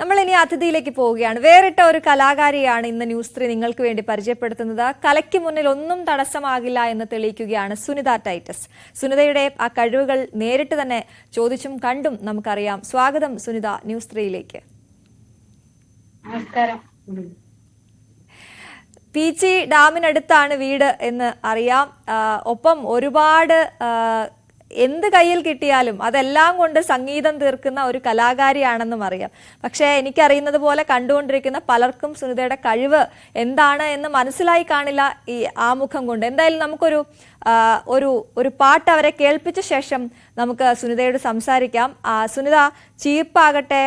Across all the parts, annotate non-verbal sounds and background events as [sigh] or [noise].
നമ്മൾ ഇനി അതിഥിയിലേക്ക് പോവുകയാണ്. വേറിട്ട ഒരു കലാകാരിയാണ് ഇന്ന് ന്യൂസ് ത്രീ നിങ്ങൾക്ക് വേണ്ടി പരിചയപ്പെടുത്തുന്നത്. കലയ്ക്ക് മുന്നിൽ ഒന്നും തടസ്സമാകില്ല എന്ന് തെളിയിക്കുകയാണ് സുനിത ടൈറ്റസ്. സുനിതയുടെ ആ കഴിവുകൾ നേരിട്ട് തന്നെ ചോദിച്ചും കണ്ടും നമുക്കറിയാം. സ്വാഗതം സുനിത ന്യൂസ് ത്രീയിലേക്ക്. നമസ്കാരം. പീച്ചി ഡാമിനടുത്താണ് വീട് എന്ന് അറിയാം. ഒപ്പം ഒരുപാട് എന്ത് കയ്യിൽ കിട്ടിയാലും അതെല്ലാം കൊണ്ട് സംഗീതം തീർക്കുന്ന ഒരു കലാകാരിയാണെന്നും അറിയാം. പക്ഷേ എനിക്കറിയുന്നത് പോലെ കണ്ടുകൊണ്ടിരിക്കുന്ന പലർക്കും സുനിതയുടെ കഴിവ് എന്താണ് എന്ന് മനസ്സിലായി കാണില്ല ഈ ആമുഖം കൊണ്ട്. എന്തായാലും നമുക്കൊരു ഒരു ഒരു പാട്ട് അവരെ കേൾപ്പിച്ച ശേഷം നമുക്ക് സുനിതയോട് സംസാരിക്കാം. സുനിത ചീപ്പാകട്ടെ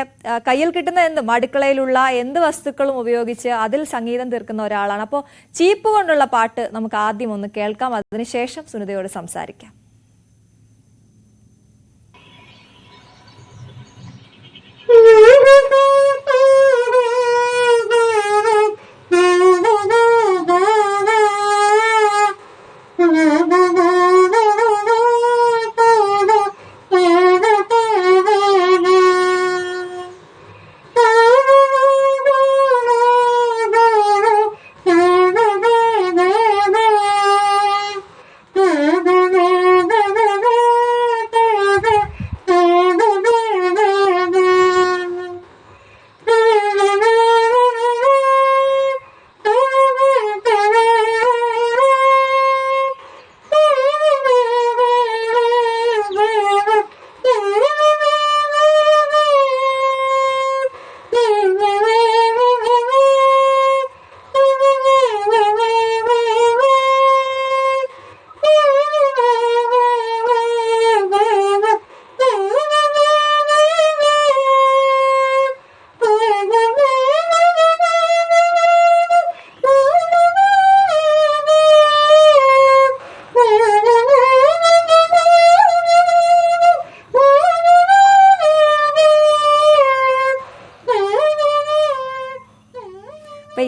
കയ്യിൽ കിട്ടുന്ന എന്തും അടുക്കളയിലുള്ള എന്ത് വസ്തുക്കളും ഉപയോഗിച്ച് അതിൽ സംഗീതം തീർക്കുന്ന ഒരാളാണ്. അപ്പോൾ ചീപ്പ് കൊണ്ടുള്ള പാട്ട് നമുക്ക് ആദ്യം ഒന്ന് കേൾക്കാം. അതിനുശേഷം സുനിതയോട് സംസാരിക്കാം.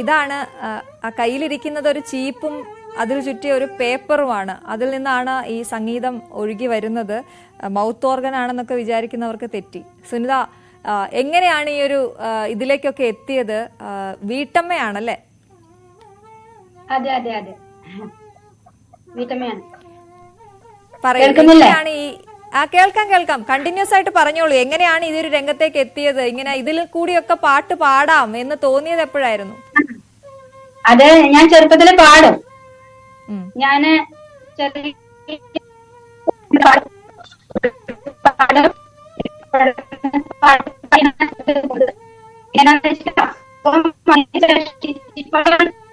ഇതാണ് കയ്യിലിരിക്കുന്നത് ഒരു ചീപ്പും അതിൽ ചുറ്റിയ ഒരു പേപ്പറുമാണ്. അതിൽ നിന്നാണ് ഈ സംഗീതം ഒഴുകി വരുന്നത്. മൗത്ത് ഓർഗൻ ആണെന്നൊക്കെ വിചാരിക്കുന്നവർക്ക് തെറ്റി. സുനിത എങ്ങനെയാണ് ഈ ഒരു ഇതിലേക്കൊക്കെ എത്തിയത്? വീട്ടമ്മയാണല്ലേ? അതെ അതെ അതെ. വീട്ടമ്മയാണ്? ഈ ആ കേൾക്കാം കേൾക്കാം. കണ്ടിന്യൂസ് ആയിട്ട് പറഞ്ഞോളൂ. എങ്ങനെയാണ് ഇതൊരു രംഗത്തേക്ക് എത്തിയത്? ഇങ്ങനെ ഇതിൽ കൂടിയൊക്കെ പാട്ട് പാടാം എന്ന് തോന്നിയത് എപ്പോഴായിരുന്നു? അത് ഞാൻ ചെറുപ്പത്തിൽ പാടും. ഞാൻ ചെറിയ പാടും.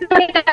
[laughs]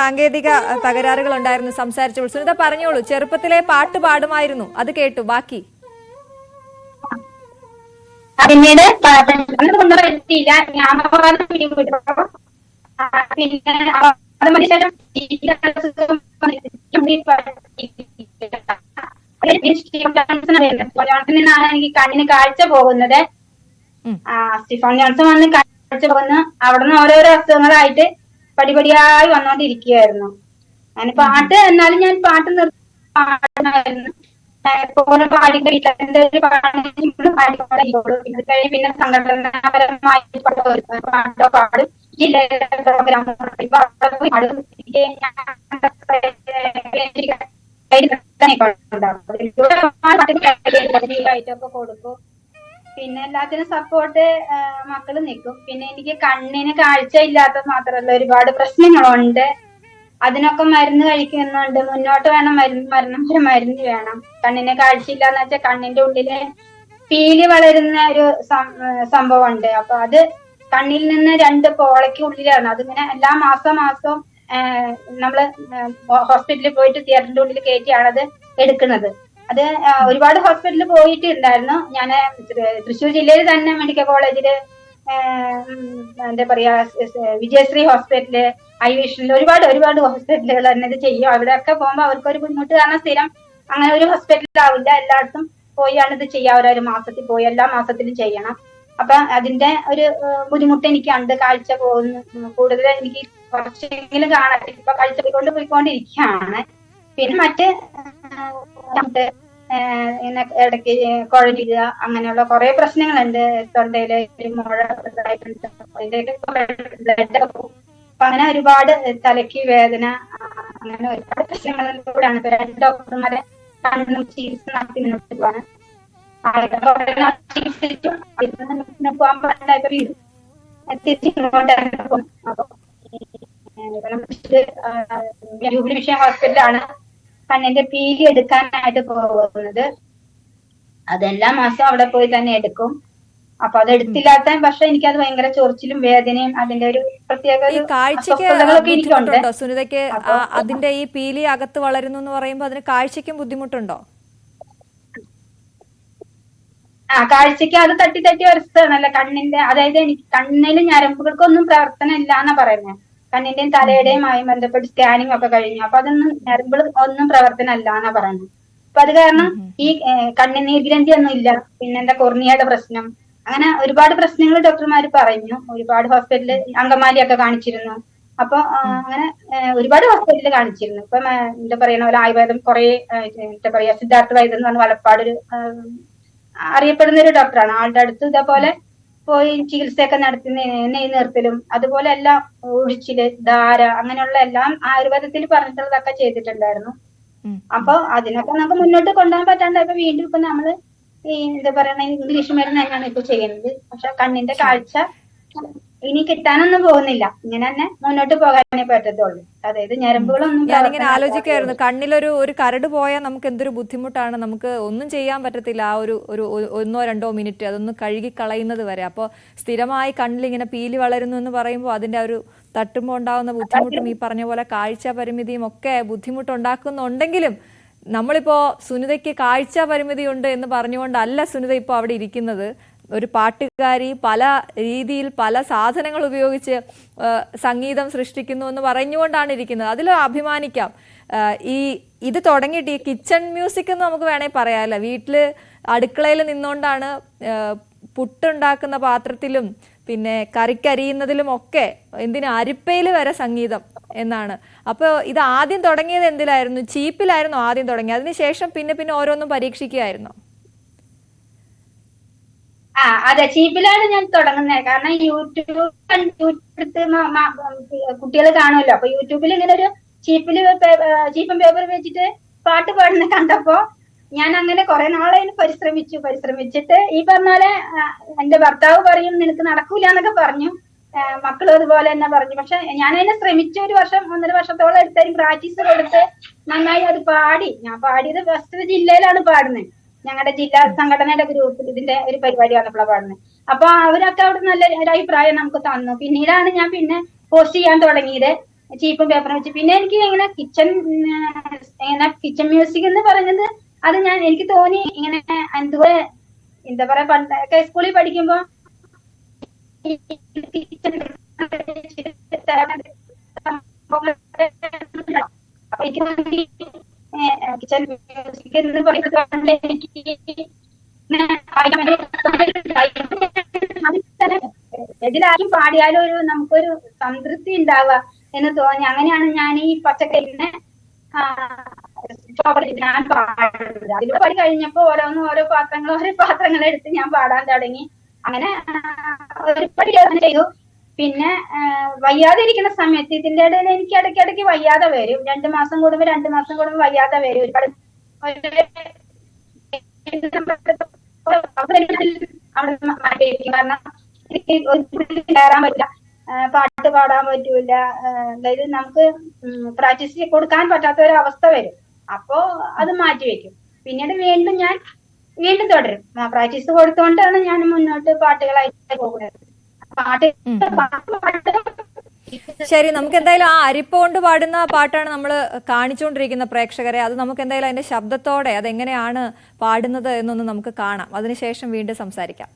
സാങ്കേതിക തകരാറുകൾ ഉണ്ടായിരുന്നു സംസാരിച്ചപ്പോൾ സുനിത പറഞ്ഞോളൂ ചെറുപ്പത്തിലെ പാട്ട് പാടുമായിരുന്നു. അത് കേട്ടു ബാക്കി. പിന്നീട് പറ്റിയില്ല നിന്നാണ് എനിക്ക് കണ്ണിന് കാഴ്ച പോകുന്നത്. സ്റ്റീഫൻ ജോൺസൺ വന്ന് കാഴ്ച പോകുന്ന അവിടുന്ന് ഓരോരോ അസുഖങ്ങളായിട്ട് പടിപടിയായി വന്നോണ്ടിരിക്കുകയായിരുന്നു ഞാൻ പാട്ട് എന്നാലും ഞാൻ പാട്ട് നിർത്തി പാടുമായിരുന്നു എപ്പോഴും പാടിന്റെ വീട്ടിലെ ഒരു പാടും പാടിക്കൊണ്ടേയുള്ളൂ ഇത് കഴിഞ്ഞ് പിന്നെ സംഘടനാപരമായി പാട്ടോ പാടും. ജില്ലയിലെ [laughs] പ്രോഗ്രാം കൊടുക്കും. പിന്നെ എല്ലാത്തിനും സപ്പോർട്ട് മക്കൾ നിൽക്കും പിന്നെ എനിക്ക് കണ്ണിന് കാഴ്ച ഇല്ലാത്ത മാത്രമല്ല ഒരുപാട് പ്രശ്നങ്ങളുണ്ട്. അതിനൊക്കെ മരുന്ന് കഴിക്കുന്നുണ്ട്. മുന്നോട്ട് വേണം മരുന്ന് മരണം വരെ മരുന്ന് വേണം. കണ്ണിന് കാഴ്ച എന്ന് വെച്ചാൽ കണ്ണിന്റെ ഉള്ളിൽ പീലി വളരുന്ന ഒരു സംഭവം ഉണ്ട് അപ്പൊ അത് കണ്ണിൽ നിന്ന് രണ്ട് പോളയ്ക്ക് ഉള്ളിലാണ്. അതിങ്ങനെ എല്ലാ മാസം മാസവും നമ്മൾ ഹോസ്പിറ്റലിൽ പോയിട്ട് തിയേറ്ററിന്റെ ഉള്ളിൽ കയറ്റിയാണത് എടുക്കുന്നത്. അത് ഒരുപാട് ഹോസ്പിറ്റലിൽ പോയിട്ടുണ്ടായിരുന്നു. ഞാൻ തൃശ്ശൂർ ജില്ലയിൽ തന്നെ മെഡിക്കൽ കോളേജിൽ എന്താ പറയാ വിജയശ്രീ ഹോസ്പിറ്റൽ ഐ വിഷനിൽ ഒരുപാട് ഒരുപാട് ഹോസ്പിറ്റലുകൾ തന്നെ ഇത് ചെയ്യും. അവിടെയൊക്കെ പോകുമ്പോൾ അവർക്ക് ഒരു ബുദ്ധിമുട്ട് കാരണം സ്ഥിരം അങ്ങനെ ഒരു ഹോസ്പിറ്റലാവില്ല എല്ലായിടത്തും പോയാണ് ഇത് ചെയ്യുക. ഒരു മാസത്തിൽ പോയി എല്ലാ മാസത്തിലും ചെയ്യണം. അപ്പൊ അതിന്റെ ഒരു ബുദ്ധിമുട്ട് എനിക്ക് എനിക്കുണ്ട് കാഴ്ച പോകുന്നു കൂടുതൽ എനിക്ക് കുറച്ചെങ്കിലും കാണാൻ ഇപ്പൊ കാഴ്ച പോയിക്കൊണ്ട് പോയിക്കൊണ്ടിരിക്കുകയാണ്. പിന്നെ മറ്റ് ഇങ്ങനെ ഇടയ്ക്ക് കുഴലിക്കുക അങ്ങനെയുള്ള കുറെ പ്രശ്നങ്ങളുണ്ട്. തൊണ്ടയിൽ മുഴ ബ്ലഡ് അപ്പൊ അങ്ങനെ ഒരുപാട് തലയ്ക്ക് വേദന അങ്ങനെ ഒരുപാട് പ്രശ്നങ്ങളിലൂടെയാണ് രണ്ട് ഡോക്ടർമാരെ കണ്ണും ചികിത്സ നടത്തി മുന്നോട്ട് പിന്നെ പോകാൻ പറ്റാത്ത ഹോസ്പിറ്റലാണ് കണ്ണിന്റെ പീലി എടുക്കാനായിട്ട് പോകുന്നത്. അതെല്ലാ മാസവും അവിടെ പോയി തന്നെ എടുക്കും. അപ്പൊ അത് എടുത്തില്ലാത്ത പക്ഷെ എനിക്കത് ഭയങ്കര ചൊറിച്ചിലും വേദനയും അതിന്റെ ഒരു പ്രത്യേക ഈ ഒരു കാഴ്ചക്ക് ബുദ്ധിമുട്ടുണ്ടോ? സുനിതയ്ക്ക് അതിന്റെ ഈ പീലി അകത്ത് വളരുന്നു എന്ന് പറയുമ്പോൾ അതിന് കാഴ്ചയ്ക്കും ബുദ്ധിമുട്ടുണ്ടോ? ആ കാഴ്ചക്ക് അത് തട്ടി തട്ടി വരച്ചതാണല്ലോ കണ്ണിന്റെ അതായത് എനിക്ക് കണ്ണിൽ ഞരമ്പുകൾക്കൊന്നും പ്രവർത്തനം ഇല്ല എന്നാ പറയുന്നത് കണ്ണിന്റെയും തലയുടെയുമായി ബന്ധപ്പെട്ട് സ്കാനിങ് ഒക്കെ കഴിഞ്ഞു. അപ്പൊ അതൊന്നും ഞരമ്പുകൾ ഒന്നും പ്രവർത്തനം അല്ല എന്നാ പറയുന്നത്. അപ്പൊ അത് കാരണം ഈ കണ്ണിന് കണ്ണിനീർ ഗ്രന്ഥി ഒന്നും ഇല്ല. പിന്നെന്താ കൊർണിയയുടെ പ്രശ്നം. അങ്ങനെ ഒരുപാട് പ്രശ്നങ്ങൾ ഡോക്ടർമാർ പറഞ്ഞു. ഒരുപാട് ഹോസ്പിറ്റലിൽ അങ്കമാലിയൊക്കെ കാണിച്ചിരുന്നു. അപ്പൊ അങ്ങനെ ഒരുപാട് ഹോസ്പിറ്റലിൽ കാണിച്ചിരുന്നു. ഇപ്പൊ എന്താ പറയുന്ന പോലെ ആയുർവേദം കുറെ എന്താ പറയാ സിദ്ധാർത്ഥ വൈദ്യം എന്ന് പറഞ്ഞ വലപ്പാട് ഒരു അറിയപ്പെടുന്ന ഒരു ഡോക്ടറാണ് ആളുടെ അടുത്ത് ഇതേപോലെ പോയി ചികിത്സയൊക്കെ നടത്തി നെ- നെയ് നിർത്തലും അതുപോലെ എല്ലാം ഒഴിച്ചിൽ ധാര അങ്ങനെയുള്ള എല്ലാം ആയുർവേദത്തിൽ പറഞ്ഞിട്ടുള്ളതൊക്കെ ചെയ്തിട്ടുണ്ടായിരുന്നു. അപ്പൊ അതിനൊക്കെ നമുക്ക് മുന്നോട്ട് കൊണ്ടുപോകാൻ പറ്റാണ്ടായപ്പോ വീണ്ടും ഇപ്പൊ നമ്മൾ ഈ എന്താ പറയണ ഇംഗ്ലീഷ് മരുന്ന് തന്നെയാണ് ഇപ്പൊ ചെയ്യുന്നത്. പക്ഷെ കണ്ണിന്റെ കാഴ്ച ഇനി കിട്ടാനൊന്നും പോകുന്നില്ല. ഇങ്ങനെ തന്നെ മുന്നോട്ട് പോകാനേ പറ്റത്തുള്ളൂ. അതായത് ഞരമ്പുകളൊന്നും ഞാനിങ്ങനെ ആലോചിക്കായിരുന്നു കണ്ണിലൊരു ഒരു കരട് പോയാൽ നമുക്ക് എന്തൊരു ബുദ്ധിമുട്ടാണ്. നമുക്ക് ഒന്നും ചെയ്യാൻ പറ്റത്തില്ല ആ ഒരു ഒരു ഒന്നോ രണ്ടോ മിനിറ്റ്. അതൊന്ന് കഴുകി കളയുന്നത് വരെ. അപ്പോൾ സ്ഥിരമായി കണ്ണിലിങ്ങനെ പീലി വളരുന്നു എന്ന് പറയുമ്പോൾ അതിന്റെ ഒരു തട്ടുമ്പോൾ ഉണ്ടാകുന്ന ബുദ്ധിമുട്ടും ഈ പറഞ്ഞ പോലെ കാഴ്ച പരിമിതിയും ഒക്കെ ബുദ്ധിമുട്ടുണ്ടാക്കുന്നുണ്ടെങ്കിലും നമ്മളിപ്പോ സുനിതയ്ക്ക് കാഴ്ച പരിമിതി ഉണ്ട് എന്ന് പറഞ്ഞുകൊണ്ടല്ല സുനിത ഇപ്പോൾ അവിടെ ഇരിക്കുന്നത്. ഒരു പാട്ടുകാരി പല രീതിയിൽ പല സാധനങ്ങൾ ഉപയോഗിച്ച് സംഗീതം സൃഷ്ടിക്കുന്നു എന്ന് പറഞ്ഞുകൊണ്ടാണ് ഇരിക്കുന്നത്. അതിൽ അഭിമാനിക്കാം. ഈ ഇത് തുടങ്ങിയിട്ട് ഈ കിച്ചൺ മ്യൂസിക് എന്ന് നമുക്ക് വേണമെങ്കിൽ പറയാമല്ലോ വീട്ടിൽ അടുക്കളയിൽ നിന്നുകൊണ്ടാണ് പുട്ടുണ്ടാക്കുന്ന പാത്രത്തിലും പിന്നെ കറിക്കരിയുന്നതിലും ഒക്കെ എന്തിന് അരിപ്പയിൽ വരെ സംഗീതം എന്നാണ്. അപ്പോൾ ഇത് ആദ്യം തുടങ്ങിയത് എന്തിലായിരുന്നു? ചീപ്പിലായിരുന്നു ആദ്യം തുടങ്ങിയത്. അതിനുശേഷം പിന്നെ പിന്നെ ഓരോന്നും പരീക്ഷിക്കുകയായിരുന്നു? ആ അതെ ചീപ്പിലാണ് ഞാൻ തുടങ്ങുന്നത് കാരണം യൂട്യൂബ് യൂട്യൂബ് കുട്ടികൾ കാണുമല്ലോ അപ്പൊ യൂട്യൂബിൽ ഇങ്ങനെ ഒരു ചീപ്പിൽ ചീപ്പും പേപ്പർ വെച്ചിട്ട് പാട്ട് പാടുന്ന കണ്ടപ്പോ ഞാൻ അങ്ങനെ കുറെ നാളതിന് പരിശ്രമിച്ചു. പരിശ്രമിച്ചിട്ട് ഈ പറഞ്ഞാൽ എന്റെ ഭർത്താവ് പറയും നിനക്ക് നടക്കൂല എന്നൊക്കെ പറഞ്ഞു. മക്കളും അതുപോലെ തന്നെ പറഞ്ഞു. പക്ഷെ ഞാൻ അതിനെ ശ്രമിച്ചു. ഒരു വർഷം ഒന്നര വർഷത്തോളം എടുത്താലും പ്രാക്ടീസ് കൊടുത്ത് നന്നായി അത് പാടി. ഞാൻ പാടിയത് വസ്തു ജില്ലയിലാണ് പാടുന്നത് ഞങ്ങളുടെ ജില്ലാ സംഘടനയുടെ ഗ്രൂപ്പിൽ ഇതിന്റെ ഒരു പരിപാടി വന്നപ്പോഴാണ് പാടുന്നത് അപ്പൊ അവരൊക്കെ അവിടെ നല്ല ഒരു അഭിപ്രായം നമുക്ക് തന്നു. പിന്നീടാണ് ഞാൻ പിന്നെ പോസ്റ്റ് ചെയ്യാൻ തുടങ്ങിയത് ചീപ്പും പേപ്പറും വെച്ച്. പിന്നെ എനിക്ക് ഇങ്ങനെ കിച്ചൺ ഇങ്ങനെ കിച്ചൺ മ്യൂസിക് എന്ന് പറഞ്ഞത് അത് ഞാൻ എനിക്ക് തോന്നി ഇങ്ങനെ എന്തുപോലെ എന്താ പറയാ പണ്ടൊക്കെ സ്കൂളിൽ പഠിക്കുമ്പോ [laughs] എനിക്ക് കൊണ്ട് എനിക്ക് പാടിയാലും ഒരു നമുക്കൊരു സംതൃപ്തി ഉണ്ടാവുക എന്ന് തോന്നി. അങ്ങനെയാണ് ഞാൻ ഈ പച്ചക്കറിനെ ഞാൻ പാടുന്നത്. അതിൽ പാടി കഴിഞ്ഞപ്പോ ഓരോന്നും ഓരോ പാത്രങ്ങൾ ഓരോ പാത്രങ്ങൾ എടുത്ത് ഞാൻ പാടാൻ തുടങ്ങി. അങ്ങനെ ഒരു ചെയ്തു. പിന്നെ വയ്യാതെ ഇരിക്കുന്ന സമയത്ത് ഇതിന്റെ ഇടയിൽ എനിക്ക് ഇടയ്ക്കിടയ്ക്ക് വയ്യാതെ വരും. രണ്ടു മാസം കൂടുമ്പോ രണ്ട് മാസം കൂടുമ്പോ വയ്യാതെ വരും. ഒരുപാട് കാരണം കയറാൻ പറ്റില്ല പാട്ട് പാടാൻ പറ്റൂല. അതായത് നമുക്ക് പ്രാക്ടീസ് കൊടുക്കാൻ പറ്റാത്ത ഒരു അവസ്ഥ വരും. അപ്പോ അത് മാറ്റി വെക്കും. പിന്നീട് വീണ്ടും ഞാൻ വീണ്ടും തുടരും. പ്രാക്ടീസ് കൊടുത്തുകൊണ്ടാണ് ഞാൻ മുന്നോട്ട് പാട്ടുകളായിട്ട് പോകുന്നത്. പാട്ട് ശരി നമുക്ക് എന്തായാലും ആ അരിപ്പ കൊണ്ട് പാടുന്ന പാട്ടാണ് നമ്മൾ കാണിച്ചുകൊണ്ടിരിക്കുന്ന പ്രേക്ഷകരെ. അത് നമുക്ക് എന്തായാലും അതിന്റെ ശബ്ദത്തോടെ അതെങ്ങനെയാണ് പാടുന്നത് എന്നൊന്ന് നമുക്ക് കാണാം. അതിനുശേഷം വീണ്ടും സംസാരിക്കാം.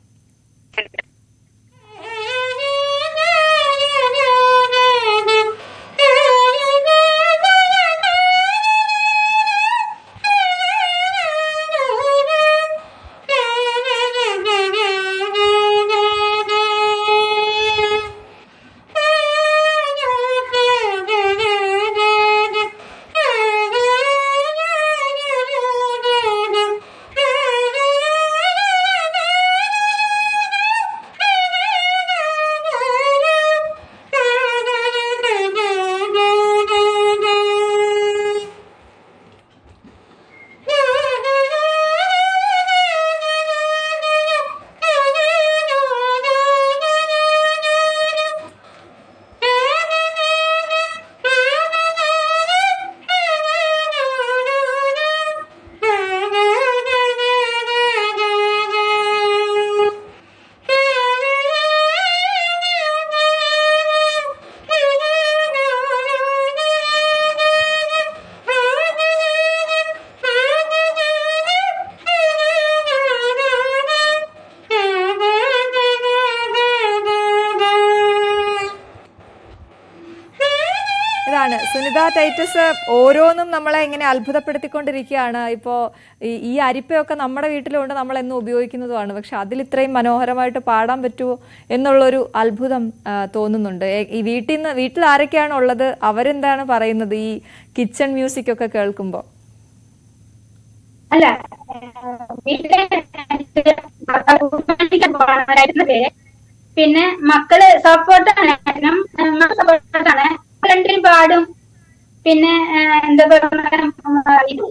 സുനിത ടൈറ്റസ് ഓരോന്നും നമ്മളെ ഇങ്ങനെ അത്ഭുതപ്പെടുത്തിക്കൊണ്ടിരിക്കുകയാണ്. ഇപ്പോൾ ഈ അരിപ്പയൊക്കെ നമ്മുടെ വീട്ടിലുണ്ട് നമ്മൾ എന്നും ഉപയോഗിക്കുന്നതുമാണ്. പക്ഷെ അതിൽ ഇത്രയും മനോഹരമായിട്ട് പാടാൻ പറ്റുമോ എന്നുള്ളൊരു അത്ഭുതം തോന്നുന്നുണ്ട്. ഈ വീട്ടിൽ നിന്ന് വീട്ടിൽ ആരൊക്കെയാണ് ഉള്ളത്? അവരെന്താണ് പറയുന്നത് ഈ കിച്ചൺ മ്യൂസിക് ഒക്കെ കേൾക്കുമ്പോൾ അല്ല പിന്നെ മക്കൾ സപ്പോർട്ടാണ്. സപ്പോർട്ടാണ്. രണ്ടിനും പാടും. പിന്നെ എന്താ പറയുക ഇത്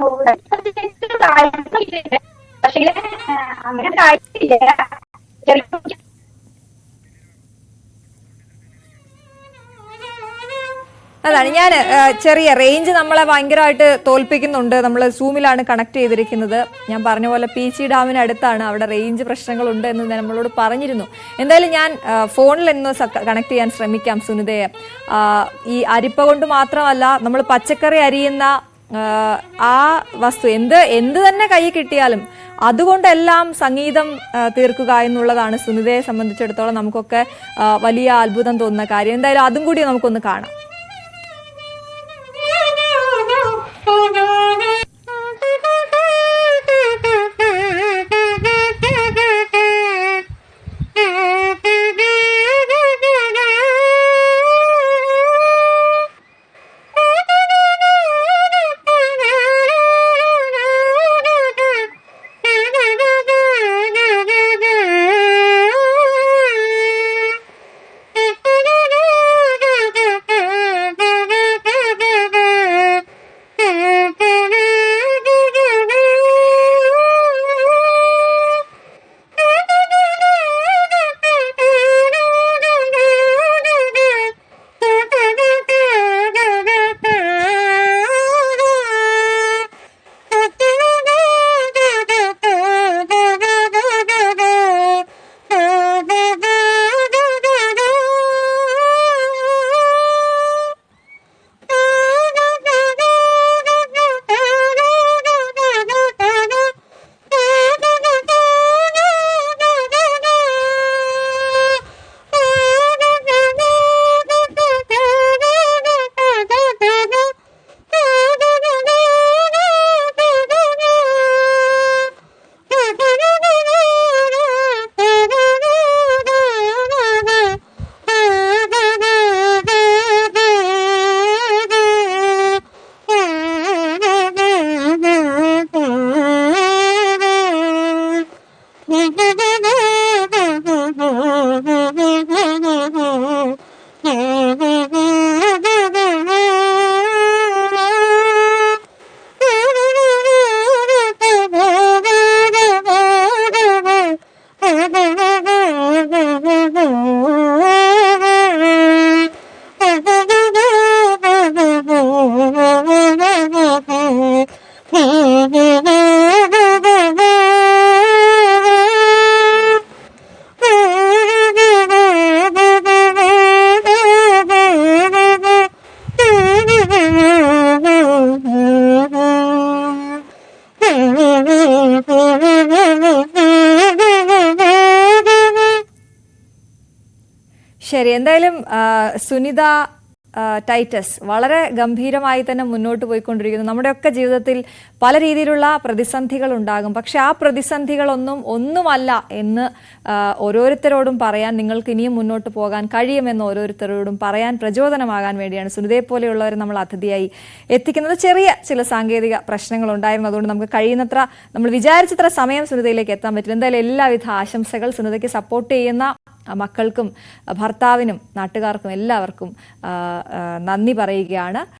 പോകുന്നത്. പക്ഷേ അങ്ങനെ അതാണ്. ഞാൻ ചെറിയ റേഞ്ച് നമ്മളെ ഭയങ്കരമായിട്ട് തോൽപ്പിക്കുന്നുണ്ട്. നമ്മൾ സൂമിലാണ് കണക്ട് ചെയ്തിരിക്കുന്നത്. ഞാൻ പറഞ്ഞ പോലെ പി സി ഡാമിന് അടുത്താണ്. അവിടെ റേഞ്ച് പ്രശ്നങ്ങളുണ്ട് എന്ന് നമ്മളോട് പറഞ്ഞിരുന്നു. എന്തായാലും ഞാൻ ഫോണിൽ എന്ന് കണക്ട് ചെയ്യാൻ ശ്രമിക്കാം സുനിതയെ. ഈ അരിപ്പ കൊണ്ട് മാത്രമല്ല നമ്മൾ പച്ചക്കറി അരിയുന്ന ആ, വസ്തു എന്ത് എന്ത് തന്നെ കൈ കിട്ടിയാലും അതുകൊണ്ടെല്ലാം സംഗീതം തീർക്കുക എന്നുള്ളതാണ് സുനിതയെ സംബന്ധിച്ചിടത്തോളം നമുക്കൊക്കെ വലിയ അത്ഭുതം തോന്നുന്ന കാര്യം. എന്തായാലും അതും കൂടി നമുക്കൊന്ന് കാണാം. ശരി. എന്തായാലും സുനിത ടൈറ്റസ് വളരെ ഗംഭീരമായി തന്നെ മുന്നോട്ട് പോയിക്കൊണ്ടിരിക്കുന്നു. നമ്മുടെയൊക്കെ ജീവിതത്തിൽ പല രീതിയിലുള്ള പ്രതിസന്ധികൾ ഉണ്ടാകും. പക്ഷെ ആ പ്രതിസന്ധികളൊന്നും ഒന്നുമല്ല എന്ന് ഓരോരുത്തരോടും പറയാൻ നിങ്ങൾക്ക് ഇനിയും മുന്നോട്ട് പോകാൻ കഴിയുമെന്ന് ഓരോരുത്തരോടും പറയാൻ പ്രചോദനമാകാൻ വേണ്ടിയാണ് സുനിതയെ പോലെയുള്ളവരെ നമ്മൾ അതിഥിയായി എത്തിക്കുന്നത്. ചെറിയ ചില സാങ്കേതിക പ്രശ്നങ്ങൾ ഉണ്ടായിരുന്നു. അതുകൊണ്ട് നമുക്ക് കഴിയുന്നത്ര നമ്മൾ വിചാരിച്ചത്ര സമയം സുനിതയിലേക്ക് എത്താൻ പറ്റില്ല. എന്തായാലും എല്ലാവിധ ആശംസകൾ സുനിതയ്ക്ക് സപ്പോർട്ട് ചെയ്യുന്ന മക്കൾക്കും ഭർത്താവിനും നാട്ടുകാർക്കും എല്ലാവർക്കും നന്ദി പറയുകയാണ്.